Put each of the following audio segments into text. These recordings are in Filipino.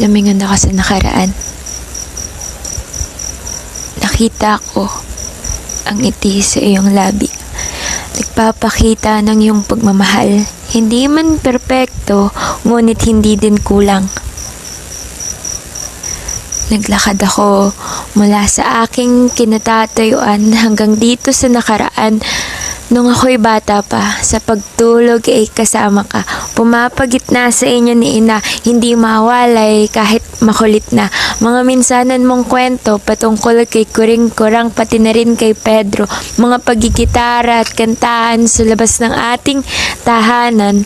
Lamingan ako sa nakaraan. Nakita ko ang ngiti sa iyong labi. Nagpapakita ng iyong pagmamahal. Hindi man perpekto, ngunit hindi din kulang. Naglakad ako mula sa aking kinatatayuan hanggang dito sa nakaraan. Nung ako'y bata pa, sa pagtulog ay kasama ka. Pumapagitna sa inyo ni ina, hindi mawalay kahit makulit na. Mga minsanan mong kwento patungkol kay Kuring Kurang pati na rin kay Pedro. Mga pagigitara at kantahan sa labas ng ating tahanan.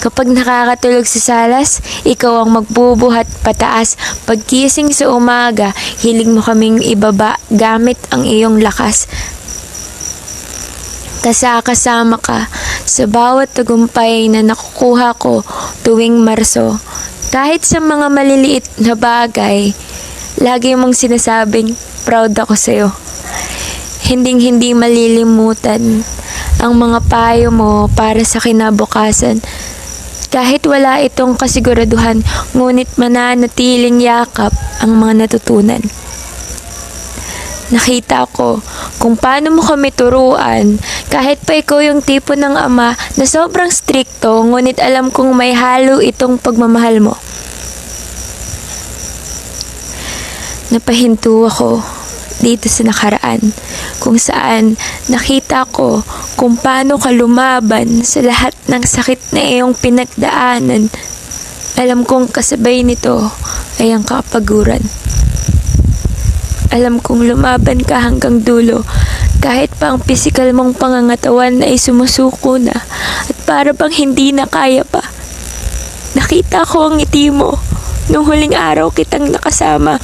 Kapag nakakatulog sa salas, ikaw ang magbubuhat pataas. Pagkising sa umaga, hiling mo kaming ibaba gamit ang iyong lakas. Kasakasama ka sa bawat tagumpay na nakukuha ko tuwing Marso. Kahit sa mga maliliit na bagay, lagi mong sinasabing proud ako sa'yo. Hinding hindi malilimutan ang mga payo mo para sa kinabukasan. Kahit wala itong kasiguraduhan, ngunit mananatiling yakap ang mga natutunan. Nakita ko kung paano mo kami turuan kahit pa ikaw yung tipo ng ama na sobrang strikto ngunit alam kong may halo itong pagmamahal mo. Napahinto ako dito sa nakaraan kung saan nakita ko kung paano ka lumaban sa lahat ng sakit na iyong pinagdaanan. Alam kong kasabay nito ay ang kapaguran. Alam kong lumaban ka hanggang dulo kahit pa ang pisikal mong pangangatawan ay sumusuko na at para bang hindi na kaya pa. Nakita ko ang ngiti mo nung huling araw kitang nakasama.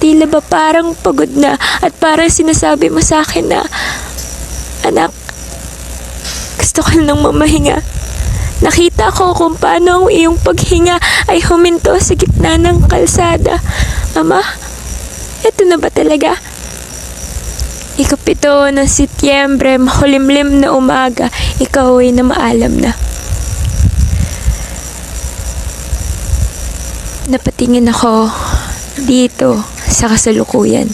Tila ba parang pagod na at parang sinasabi mo sa akin na, Anak, gusto ko nang mamahinga. Nakita ko kung paano ang iyong paghinga ay huminto sa gitna ng kalsada. Ama, eto na ba talaga? Ikapito ng Setyembre, makulimlim na umaga, ikaw ay na maalam na. Napatingin ako dito sa kasalukuyan.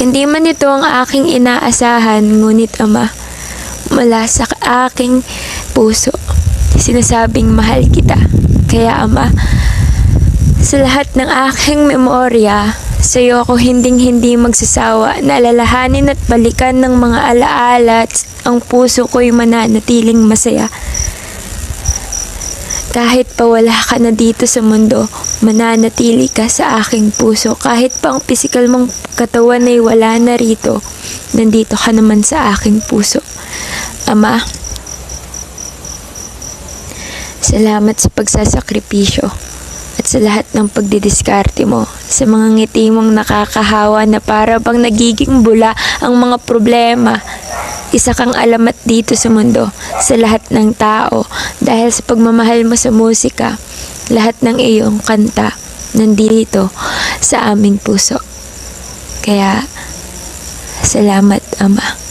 Hindi man ito ang aking inaasahan, ngunit ama, mula sa aking puso, sinasabing mahal kita. Kaya ama, sa lahat ng aking memorya, sa iyo ako hinding-hindi magsasawa na alalahanin at balikan ng mga alaala at ang puso ko'y mananatiling masaya. Kahit pa wala ka na dito sa mundo, mananatili ka sa aking puso. Kahit pa ang pisikal mong katawan ay wala na rito, nandito ka naman sa aking puso. Ama, salamat sa pagsasakripisyo sa lahat ng pagdidiskarte mo, sa mga ngiti mong nakakahawa na para bang nagiging bula ang mga problema. Isa kang alamat dito sa mundo, sa lahat ng tao, dahil sa pagmamahal mo sa musika, lahat ng iyong kanta nandito sa aming puso. Kaya, salamat, Ama.